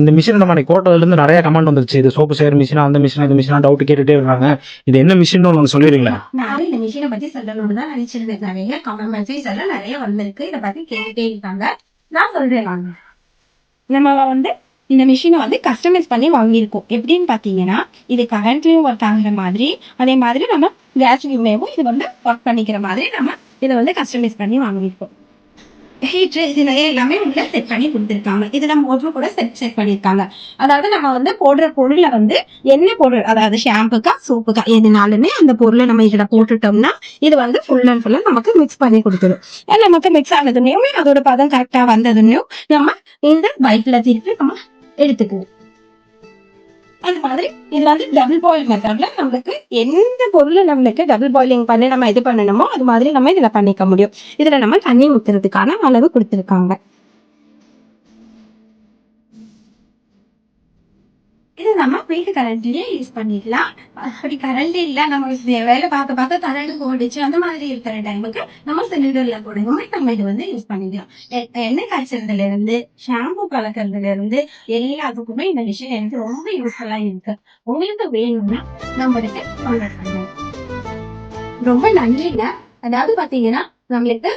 இந்த மிஷின் நம்ம கோட்டதுல இருந்து நிறைய கமெண்ட் வந்துருச்சு. இது சோப்பு செய்யற மிஷினா அந்த மிஷின் இந்த மிஷினா டவுட் கேட்டுட்டே இருக்காங்க. இது என்ன மிஷின் ஒன்று சொல்லிடுங்களா நான் இந்த மிஷினை பத்தி சொல்லணும்னு தான் நினைச்சிருந்தேன் நிறைய கமெண்ட்ஸ் எல்லாம் நிறைய வந்திருக்கு. இதை பத்தி கேட்டுட்டே இருக்காங்க. நான் சொல்றேன் நம்ம வந்து இந்த மிஷினை வந்து கஸ்டமைஸ் பண்ணி வாங்கியிருக்கோம். எப்படின்னு பார்த்தீங்கன்னா இது கரண்ட்லயும் ஒர்க் ஆகுற மாதிரி அதே மாதிரி நம்ம கேஸ்லயுமேவும் இது வந்து ஒர்க் பண்ணிக்கிற மாதிரி நம்ம இதை வந்து கஸ்டமைஸ் பண்ணி வாங்கியிருக்கோம். ஹீட்ரு இதில் எல்லாமே உள்ள செட் பண்ணி கொடுத்துருக்காங்க. இதுல மோட்டர் கூட செட் செட் பண்ணியிருக்காங்க. அதாவது நம்ம வந்து போடுற பொருளை வந்து என்ன பொருள்? அதாவது ஷாம்புக்கா சோப்புக்கா எதுனாலுமே அந்த பொருளை நம்ம இதில் போட்டுட்டோம்னா இது வந்து ஃபுல் அண்ட் ஃபுல்லாக நமக்கு மிக்ஸ் பண்ணி கொடுத்துரும். ஏன்னா நமக்கு மிக்ஸ் ஆனதுனையுமே அதோட பதம் கரெக்டாக வந்ததுனையும் நம்ம இந்த பைப்பில் திருப்பி நம்ம எடுத்துக்குவோம். அந்த மாதிரி இது வந்து டபுள் பாயில் மெத்தட்ல நம்மளுக்கு எந்த பொருள் நம்மளுக்கு டபுள் பாயிலிங் பண்ணி நம்ம இது பண்ணணுமோ அது மாதிரி நம்ம இதுல பண்ணிக்க முடியும். இதுல நம்ம தண்ணி ஊத்துறதுக்கான அளவு கொடுத்துருக்காங்க. நம்ம வீட்டு கரண்ட்லயே யூஸ் பண்ணிக்கலாம் அப்படி கரண்ட் இல்ல நம்ம வேலை பார்க்க பார்க்க கரண்ட் போடுச்சு அந்த மாதிரி இருக்கிற டைமுக்கு நம்ம சிலிண்டர்ல போடுங்க. நம்ம இது வந்து யூஸ் பண்ணிக்கலாம். எண்ணெய் காய்ச்சறதுல இருந்து ஷாம்பு கலக்கிறதுல இருந்து எல்லாத்துக்குமே இந்த விஷயம் எனக்கு ரொம்ப யூஸ்ஃபுல்லா இருக்கு. உங்களுக்கு வேணும்னா நம்மளுக்கு கான்டாக்ட் பண்ணுங்க. ரொம்ப நன்றிங்க. அதாவது பாத்தீங்கன்னா நம்மளுக்கு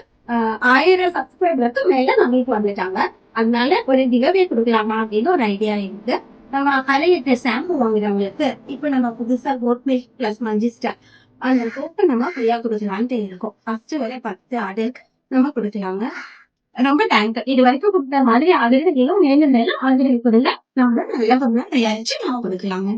ஆயிரம் சப்ஸ்கிரைபருக்கு மேல நம்மளுக்கு வந்துட்டாங்க. அதனால ஒரு திகவே கொடுக்கலாமா அப்படின்னு ஒரு ஐடியா இருக்கு. நம்ம கலையிட்ட ஷாம்பு வாங்குறவங்களுக்கு இப்ப நம்ம புதுசா கோட் மில்க் பிளஸ் மஞ்சிஸ்டர் அந்த சோப்பை நம்ம ஃப்ரீயா கொடுக்கலான்ட்டு இருக்கோம். ஃபர்ஸ்ட் வரை பத்து ஆர்டர் நம்ம கொடுக்கலாங்க. ரொம்ப தேங்க் இது வரைக்கும் கொடுத்த மாதிரி ஆர்டர் மேலும் மேலும் ஆர்டர் கொடுங்க. நம்ம நல்ல பொருளா தயாரிச்சு நம்ம கொடுக்கலாங்க.